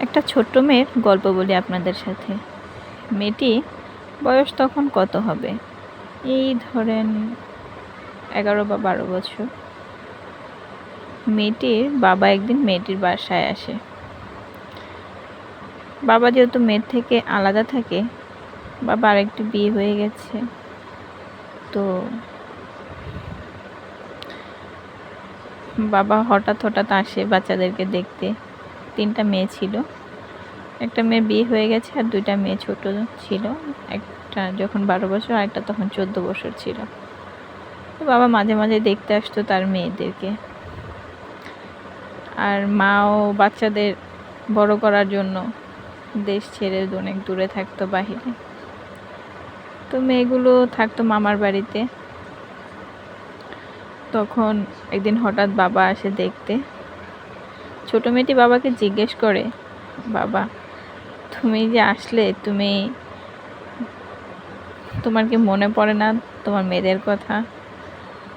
একটা ছোট্ট মেয়ের গল্প বলি আপনাদের সাথে। মেয়েটি বয়স তখন কত হবে? এই ধরেন এগারো বা বারো বছর। মেয়েটির বাবা একদিন মেয়েটির বাসায় আসে। বাবা যেহেতু মেয়ের থেকে আলাদা থাকে, বাবা আরেকটি বিয়ে হয়ে গেছে। তো বাবা হঠাৎ হঠাৎ আসে বাচ্চাদেরকে দেখতে। তিনটা মেয়ে ছিল। একটা মেয়ে বিয়ে হয়ে গেছে আর দুইটা মেয়ে ছোট ছিল। একটা যখন বারো বছর, আর একটা তখন চোদ্দ বছর ছিল। তো বাবা মাঝে মাঝে দেখতে আসতো তার মেয়েদেরকে। আর মাও বাচ্চাদের বড় করার জন্য দেশ ছেড়ে অনেক দূরে থাকতো বাহিরে। তো মেয়েগুলো থাকতো মামার বাড়িতে। তখন একদিন হঠাৎ বাবা আসে দেখতে। ছোট মেয়েটি বাবাকে জিজ্ঞেস করে, বাবা, তুমি যে আসলে, তুমি, তোমার কি মনে পড়ে না তোমার মেয়েদের কথা?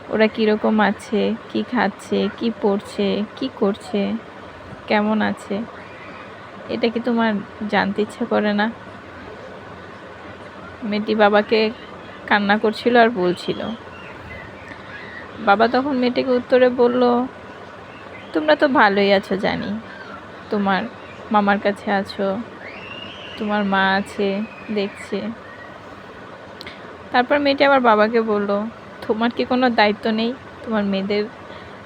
ওরা কীরকম আছে, কি খাচ্ছে, কি পড়ছে, কি করছে, কেমন আছে? এটা কি তোমার জানতে ইচ্ছে করে না? মেয়েটি বাবাকে কান্না করছিল আর বলছিল। বাবা তখন মেয়েটিকে উত্তরে বলল তোমরা তো ভালোই আছো, জানি। তোমার মামার কাছে আছো, তোমার মা আছে, দেখছে। তারপর মেয়েটি আবার বাবাকে বলল, তোমার কি কোনো দায়িত্ব নেই? তোমার মেয়েদের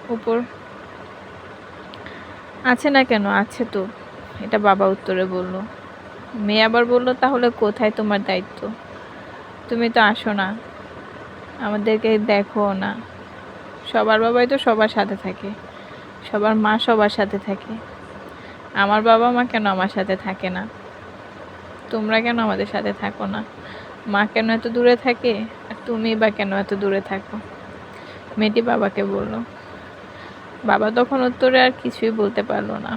উপর? আছে না কেন? আছে তো। এটা বাবা উত্তরে বলল। মেয়ে আবার বলল, তাহলে কোথায় তোমার দায়িত্ব? তুমি তো আসো না। আমাদেরকে দেখো না। সবার বাবাই তো সবার সাথে থাকে। সবার মা সবার সাথে থাকে। আমার বাবা মা কেন আমার সাথে থাকে না? তোমরা কেন আমাদের সাথে থাকো না? মা কেন এত দূরে থাকে? আর তুমি বা কেন এত দূরে থাকো? মেয়েটি বাবাকে বলল, বাবা তখন উত্তরে আর কিছুই বলতে পারল না।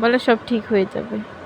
বলে সব ঠিক হয়ে যাবে।